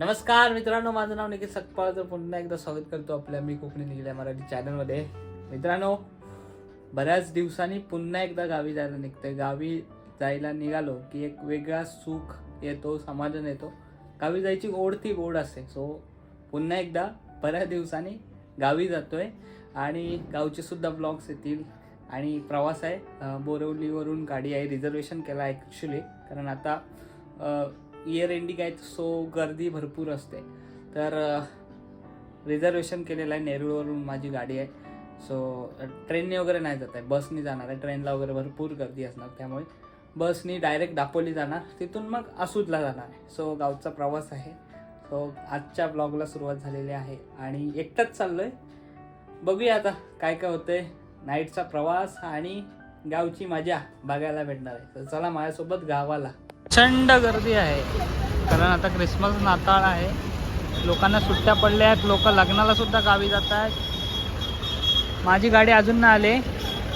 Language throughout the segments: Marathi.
नमस्कार मित्रांनो माझं नाव निखिल सकपाळ. तर पुन्हा एकदा स्वागत करतो आपल्या मी कोकणी निघल्या मराठी चॅनलमध्ये मित्रांनो बऱ्याच दिवसांनी पुन्हा एकदा गावी जायला निघतंय. गावी जायला निघालो की एक वेगळा सुख येतो समाधान येतो. गावी जायची ओढ ती गोड असते. सो पुन्हा एकदा बऱ्याच दिवसांनी गावी जातोय आणि गावचे सुद्धा ब्लॉग्स येतील. आणि प्रवास आहे. बोरवलीवरून गाडी आहे. रिझर्वेशन केला आहे ॲक्च्युली कारण आता इयर एंडिंग आहे सो गर्दी भरपूर असते. तर रिझर्वेशन केलेलं आहे नेरूळवरून माझी गाडी आहे. सो ट्रेनने वगैरे नाही जात आहे. बसनी जाणार आहे. ट्रेनला वगैरे भरपूर गर्दी असणार त्यामुळे. बसनी डायरेक्ट दापोली जाणार. तिथून मग आसूदला जाणार आहे. सो गावचा प्रवास आहे. सो आजच्या ब्लॉगला सुरुवात झालेली आहे. आणि एकटाच चाललो आहे बघूया आता काय काय होतंय. नाईटचा प्रवास आणि गावची मजा बघायला भेटणार आहे. तर चला माझ्यासोबत गावाला. प्रचंड गर्दी आहे. कारण आता क्रिसमस नाताळ आहे. लोकांना सुट्ट्या पडल्या आहेत. लोक लग्नाला सुद्धा गावी जात आहेत. माझी गाडी अजून नाही आले.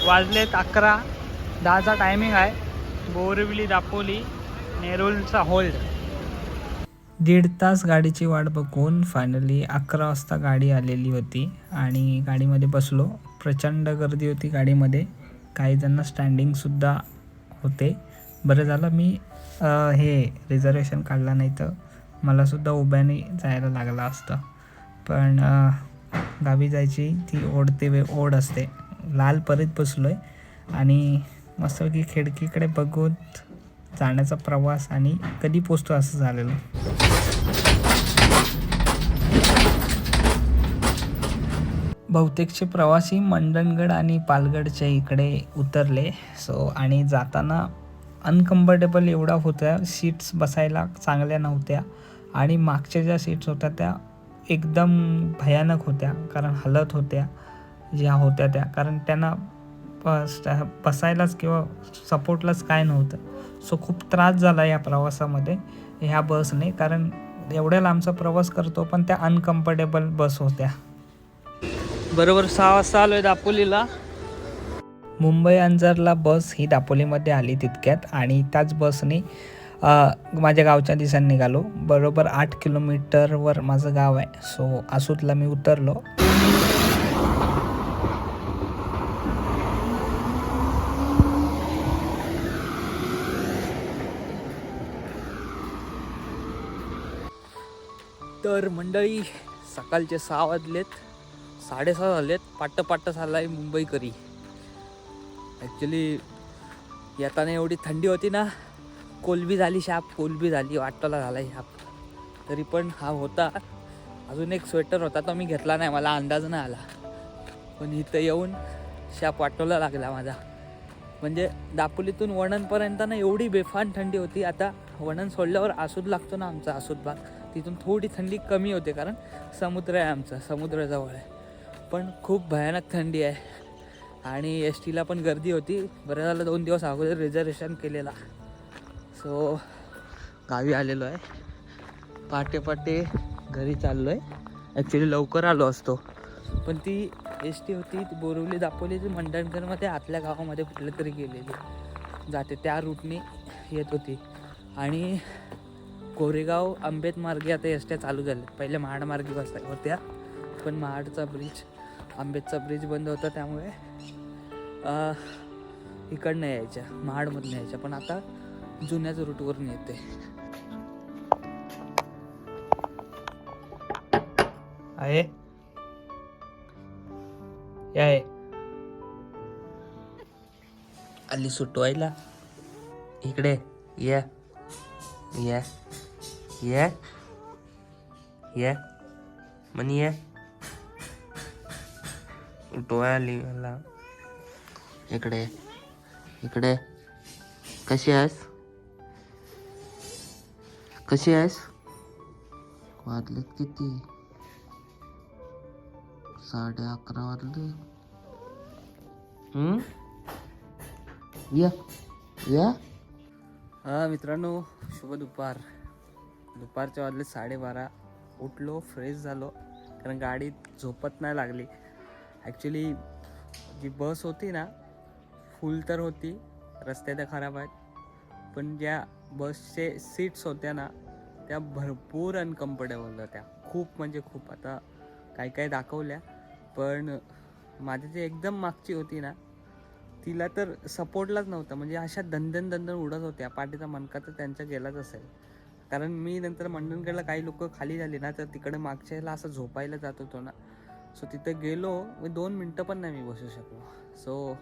वाजलेत अकरा. दहाचा टायमिंग आहे. बोरिवली दापोली नेरूलचा होल्ड दीड तास गाडीची वाट बघून फायनली अकरा वाजता गाडी आलेली होती. आणि गाडीमध्ये बसलो. प्रचंड गर्दी होती गाडीमध्ये. काही जणांना स्टँडिंगसुद्धा होते. बरं झालं मी हे रिझर्वेशन काढलं नाही तर मलासुद्धा उभ्याने जायला लागलं असतं. पण गावी जायची ती ओढते वे ओढ असते. लाल परीत बसलो आहे आणि मस्तपैकी खिडकीकडे बघून जाण्याचा प्रवास आणि कधी पोचतो असं झालेलं. बहुतेकचे प्रवासी मंडणगड आणि पालगडच्या इकडे उतरले. सो आणि जाताना अनकम्फर्टेबल एवढा होत्या. सीट्स बसायला चांगल्या नव्हत्या. आणि मागच्या ज्या सीट्स होत्या त्या एकदम भयानक होत्या. कारण हलत होत्या ज्या होत्या त्या. कारण त्यांना बस बसायलाच किंवा सपोर्टलाच काय नव्हतं. सो खूप त्रास झाला या प्रवासामध्ये ह्या बसने. कारण एवढ्या लांबचा प्रवास करतो पण त्या अनकम्फर्टेबल बस होत्या. बरोबर सहा वाजता आलोय दापोलीला. मुंबई अंजरला बस ही दापोलीमध्ये आली तितक्यात आणि त्याच बसने माझ्या गावच्या दिशेने निघालो. बरोबर आठ किलोमीटरवर माझं गाव आहे. सो आसूतला मी उतरलो. तर मंडळी सकाळचे सहा वाजलेत. साडेसहा झालेत पाट्ट पाट्ट आहे मुंबईकरी. ॲक्च्युली येताना एवढी थंडी होती ना कोलबी झाली शाप कोलबी झाली वाटोला झाला शाप. तरी पण हा होता. अजून एक स्वेटर होता तो मी घेतला नाही मला अंदाज नाही आला. पण इथं येऊन शाप वाटोला लागला माझा. म्हणजे दापोलीतून वणणपर्यंत ना एवढी बेफान थंडी होती. आता वणण सोडल्यावर आसूद लागतो ना आमचा आसूद भाग. तिथून थोडी थंडी कमी होते कारण समुद्र आहे आमचा समुद्राजवळ आहे. पण खूप भयानक थंडी आहे. आणि एस टीला पण गर्दी होती. बरं झालं दोन दिवस अगोदर रिझर्वेशन केलेला. सो गावी आलेलो आहे. पाटे पाटे घरी चाललो आहे ॲक्च्युली लवकर आलो असतो. पण ती एस टी होती ती बोरिवली दापोली ती मंडणगडमध्ये आतल्या गावामध्ये कुठलं तरी गेलेली. जाते त्या रूटने येत होती. आणि कोरेगाव आंबेत मार्गे आता एस ट्या चालू झाल्या. पहिले महाड मार्गे होत्या. पण महाडचा ब्रिज आंबेतचा ब्रिज बंद होता त्यामुळे अं, इकडनं यायच्या महाडमधनं यायच्या. पण आता जुन्याच रूटवरून येते. आहे? आहे आली सुटवायला इकडे या. या. या. या. मनी या. उठवाय आली मला इकडे इकडे. कशी आहेस? कशी आहेस? वाजलेत किती? साडे अकरा वाजले. या या. हा मित्रांनो शुभ दुपार. दुपारच्या वाजले साडेबारा. उठलो फ्रेश झालो. कारण गाडीत झोपत नाही लागली. ॲक्च्युली जी बस होती ना फुल तर होती. रस्ते तर खराब आहेत. पण ज्या बसचे सीट्स होत्या ना त्या भरपूर अनकम्फर्टेबल होत्या. खूप म्हणजे खूप. आता काही काही दाखवल्या. पण माझी जी एकदम मागची होती ना तिला तर सपोर्टलाच नव्हता. म्हणजे अशा दंदन दंदन उडत होत्या. पाठीचा मनका तर त्यांचा गेलाच असेल. कारण मी नंतर मंडणगडला काही लोक खाली झाली ना तर तिकडे मागच्या असं झोपायला जात होतो ना. सो तिथे गेलो. मी दोन मिनटं पण नाही मी बसू शकलो. सो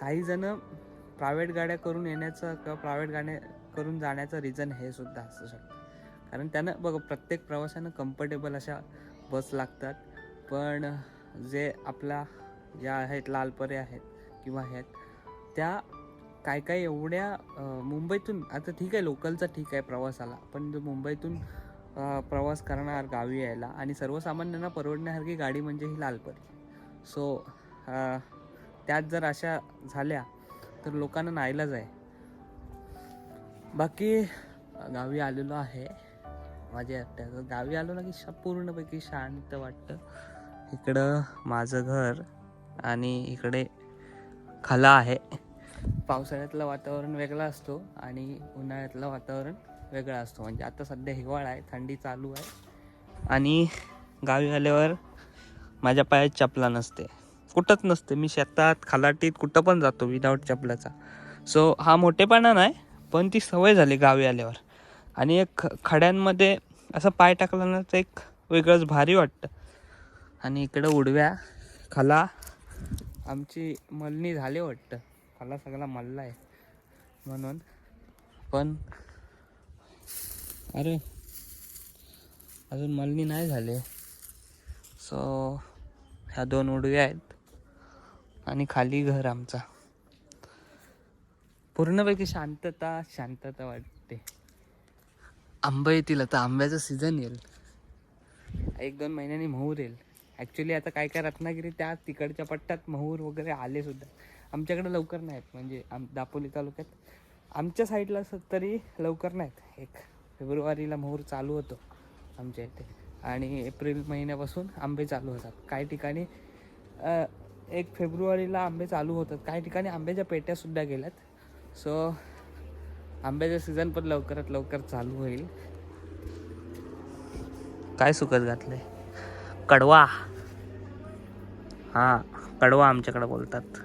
काही जण प्रायव्हेट गाड्या करून येण्याचं किंवा प्रायव्हेट गाड्या करून जाण्याचं रिझन हे सुद्धा असू शकतं. कारण त्यानं बघ प्रत्येक प्रवाशानं कम्फर्टेबल अशा बस लागतात. पण जे आपला ज्या आहेत लालपरे आहेत किंवा आहेत त्या काय काय एवढ्या मुंबईतून आता ठीक आहे लोकलचा ठीक आहे प्रवासाला. पण जो मुंबईतून प्रवास करणार गावी यायला. आणि सर्वसामान्यांना परवडण्यासारखी गाडी म्हणजे ही लालपरी. सो त्यात जर अशा झाल्या तर लोकांना नाईलाज आहे. बाकी गावी आलेलो आहे. माझ्या एकट्याचं. गावी आलो ना की पूर्णपैकी शांत वाटतं. इकडं माझं घर आणि इकडे खाला आहे. पावसाळ्यातलं वातावरण वेगळं असतो आणि उन्हाळ्यातलं वातावरण वेगळा असतो. म्हणजे आता सध्या हिवाळा आहे थंडी चालू आहे. आणि गावी आल्यावर माझ्या पायात चपला नसते. कुठंच नसते. मी शेतात खलाटीत कुठं पण जातो विदाऊट चपलाचा. सो हा मोठेपणा नाही पण ती सवय झाली गावी आल्यावर. आणि एक ख- खड्यांमध्ये असं पाय टाकला ना तर एक वेगळंच भारी वाटतं. आणि इकडं उडव्या खाला आमची मलनी झाली वाटतं. खाला सगळा मल्ला आहे म्हणून. पण अरे अजून मलनी नाही झाले. सो ह्या दोन उडव्या आहेत आणि खाली घर आमचा. पूर्णपैकी शांतता शांतता वाटते. आंबा येतील आता आंब्याचं सीझन येईल. एक दोन महिन्यांनी मोहूर येईल. ॲक्च्युली आता काय काय रत्नागिरी त्या तिकडच्या पट्ट्यात मोहूर वगैरे आले सुद्धा. आमच्याकडे लवकर नाहीत म्हणजे आम दापोली तालुक्यात. आमच्या साईडला असं तरी लवकर नाहीत एक. फेब्रुवारीला मोहूर चालू होतो आमच्या इथे. आणि एप्रिल महिन्यापासून आंबे चालू होतात. काही ठिकाणी एक फेब्रुवारीला आंबे चालू होतात. काही ठिकाणी आंब्याच्या पेट्यासुद्धा गेल्यात. सो आंब्याचं सीझन पण लवकरात लवकर चालू होईल. काय सुकत घातलंय? कडवा. हां कडवा आमच्याकडं बोलतात.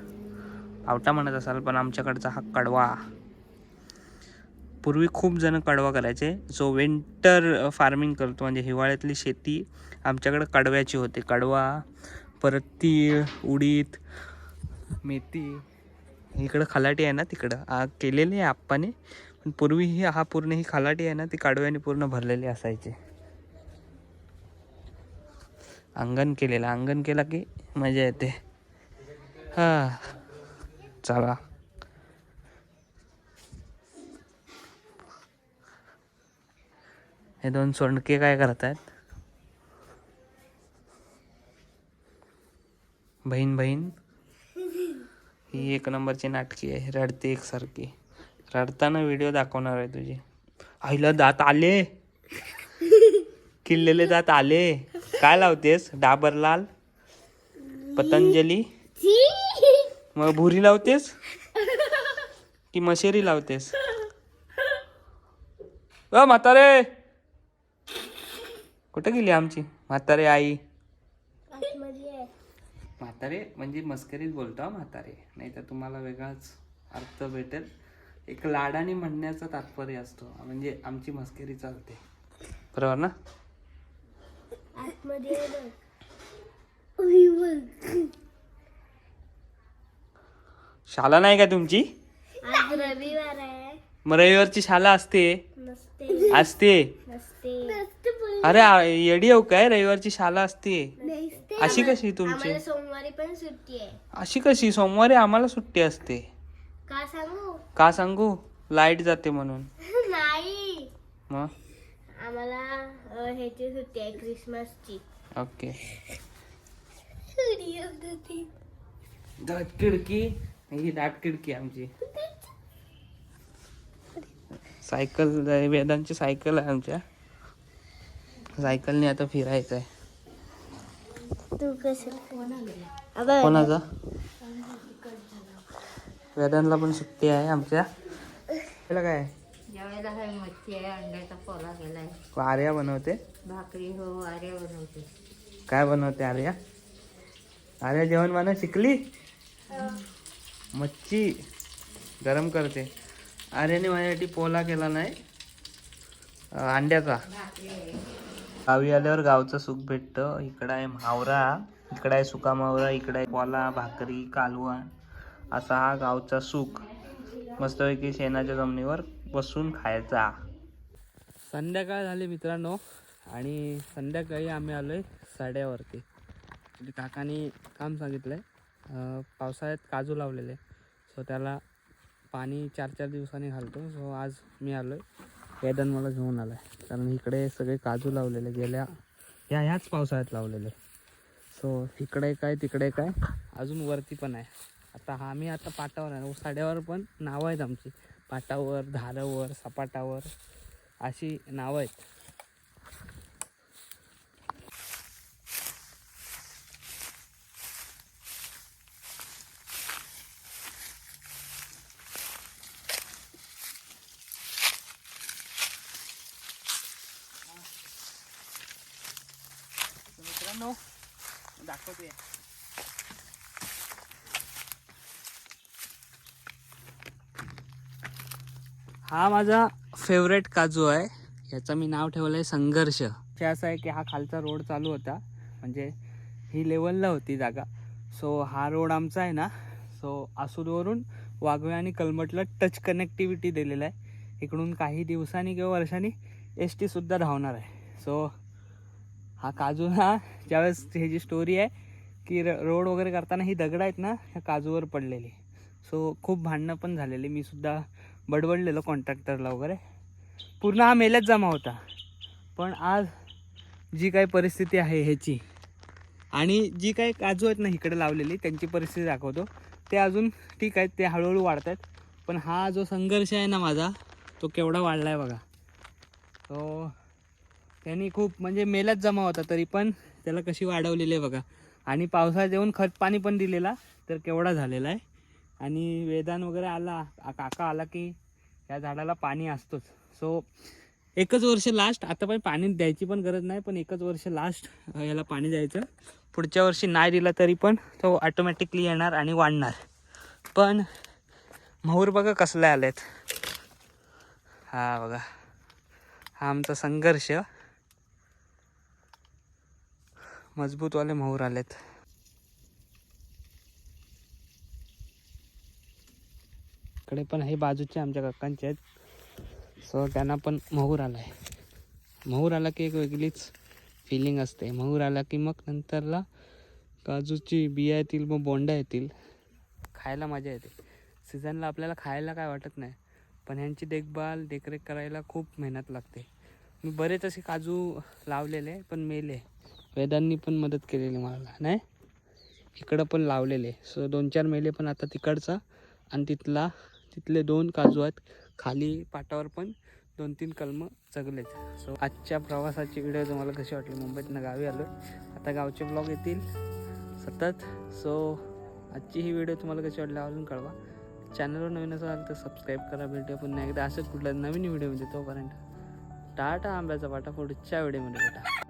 आवटा म्हणत असाल पण आमच्याकडचा हा कडवा. पूर्वी खूप जण कडवा करायचे. जो विंटर फार्मिंग करतो म्हणजे हिवाळ्यातली शेती आमच्याकडे कडव्याची होते. कडवा परत तीळ उडीद मेथी. इकडं खलाटी आहे ना तिकडं. आ, केलेली आहे आप्पाने. पण पूर्वी ही हा पूर्ण ही खलाटी आहे ना ती कडव्याने पूर्ण भरलेली असायची. अंगण केलेलं. अंगण केला की मजा येते. हां. चला. हे दोन सोंडके काय करतायत? बहीण बहीण. ही एक नंबरची नाटकी आहे. रडते एकसारखी. रडताना व्हिडिओ दाखवणार आहे तुझी. आईला दात आले. किल्लेले दात आले. काय लावतेस? डाबर लाल? पतंजली? मग भुरी लावतेस? की मशेरी लावतेस? अ म्हातारे! कुठं गेली आमची? म्हातारे आई. म्हातारे म्हणजे मस्करीत बोलतो म्हातारे. नाही तर तुम्हाला वेगळाच अर्थ भेटेल. एक लाडाने म्हणण्याचा तात्पर्य असतो. म्हणजे आमची मस्करी चालते. बरोबर ना? शाला नाही का तुमची? रविवार आहे. मग रविवारची शाला असते. असते. अरे आ- येडी हो काय? रविवारची शाला असते. नसते अशी कशी तुमची? आम्हाला सोमवारी पण सुट्टी आहे. अशी कशी? सोमवारी आम्हाला सुट्टी असते. का सांगू? का सांगू? लाइट जाते म्हणून. नाही. मग आम्हाला अ, ह्याची सुट्टी आहे क्रिसमसची. ओके. दाट खिडकी? ही दाट खिडकी आमची. सायकल वेदांची सायकल आहे आमच्या. सायकलने आता फिरायचं आहे तू कसं कोणाचा? वेदांतला पण सुट्टी आहे आमच्या. त्याला काय? आर्या बनवते. भाकरी हो आर्या बनवते. काय बनवते आर्या? आर्या जेवण बनव शिकली? मच्छी गरम करते. आर्याने माझ्यासाठी पोला केला नाही. अंड्याचा. गावी आल्यावर गावचं सुख भेटतं. इकडं आहे मावरा इकडं आहे सुका मावरा इकडं आहे पोला भाकरी कालवण. असा हा गावचा सुख. मस्तपैकी शेणाच्या जमिनीवर बसून खायचा. संध्याकाळ झाली मित्रांनो आणि संध्याकाळी आम्ही आलोय साड्यावरती. म्हणजे काकानी काम सांगितलं आहे पावसाळ्यात काजू लावलेले. सो त्याला पाणी चार चार दिवसांनी घालतो. सो आज मी आलो आहे कैदन मला घेऊन आला आहे कारण इकडे सगळे काजू लावलेले गेल्या ह्या ह्याच पावसाळ्यात लावलेले. सो इकडे काय तिकडे काय अजून वरती पण आहे. आता हा आम्ही आता पाटावर आहे. साड्यावर पण नावं आहेत आमची. पाटावर धारावर सपाटावर अशी नावं आहेत. हा माझा फेवरेट काजू आहे. याचं मी नाव ठेवलं आहे संघर्ष. हे असं आहे की हा खालचा रोड चालू होता. म्हणजे ही लेवलला होती जागा. सो हा रोड आमचा आहे ना. सो आसूदवरून वाघवे आणि कलमटला टच कनेक्टिव्हिटी दिलेला आहे. इकडून काही दिवसांनी किंवा वर्षांनी एस टीसुद्धा धावणार आहे. सो हा काजू ना ज्यावेळेस ह्याची जी स्टोरी आहे की र रोड वगैरे करताना ही दगड आहेत ना ह्या काजूवर पडलेली. सो खूप भांडणं पण झालेली. मी सुद्धा बडबडलेलो कॉन्ट्रॅक्टरला वगैरे. पूर्ण हा मेल्यात जमा होता. पण आज जी काही परिस्थिती आहे ह्याची आणि जी काही काजू आहेत ना इकडे लावलेली त्यांची परिस्थिती दाखवतो. ते अजून ठीक आहेत ते हळूहळू वाढत आहेत पण हा जो संघर्ष आहे ना माझा तो केवढा वाढला आहे बघा. तो त्यांनी खूप म्हणजे मेलाच जमा होता तरी पण त्याला कशी वाढवलेली आहे बघा. आणि पावसाळ्यात येऊन खत पाणी पण दिलेला तर केवढा झालेला आहे. आणि वेदान वगैरे आला काका आला की या झाडाला पाणी असतोच. सो एकच वर्ष लास्ट आता पण पाणी द्यायची पण गरज नाही पण एकच वर्ष लास्ट याला पाणी द्यायचं. पुढच्या वर्षी नाही दिला तरी पण तो ऑटोमॅटिकली येणार आणि वाढणार. पण मोहूर बघा कसले आलेत. हा बघा. हा आमचा संघर्ष. मजबूतवाले मोहूर आलेत. इकडे पण हे बाजूचे आमच्या काकांचे आहेत. सो त्यांना पण मोहर आला आहे मोहर आला की एक वेगळीच फिलिंग असते. मोहर आला की मग नंतरला काजूची बिया येतील मग बोंडा येतील. खायला मजा येते. सीझनला आपल्याला खायला काय वाटत नाही. पण ह्यांची देखभाल देखरेख करायला खूप मेहनत लागते. मी बरेच असे काजू लावलेले पण मेले. वेदांनी पण मदत केलेली मला नाही? इकडं पण लावलेले. सो दोन चार मेले पण आता तिकडचा आणि तिथला तिथले दोन काजू आहेत. खाली पाटावर पण दोन तीन कलमं जगलेत. सो आजच्या प्रवासाची व्हिडिओ तुम्हाला कशी वाटली? मुंबईतनं गावी आलो आता गावचे ब्लॉग येतील. सतत. सो आजची ही व्हिडिओ तुम्हाला कशी वाटली अजून कळवा. चॅनलवर नवीन असाल तर सबस्क्राईब करा. भेटूया पुन्हा एकदा असंच कुठला नवीन व्हिडिओ म्हणजे तोपर्यंत टाटा आंब्याचा पाटा. पुढच्या व्हिडिओमध्ये भेटा.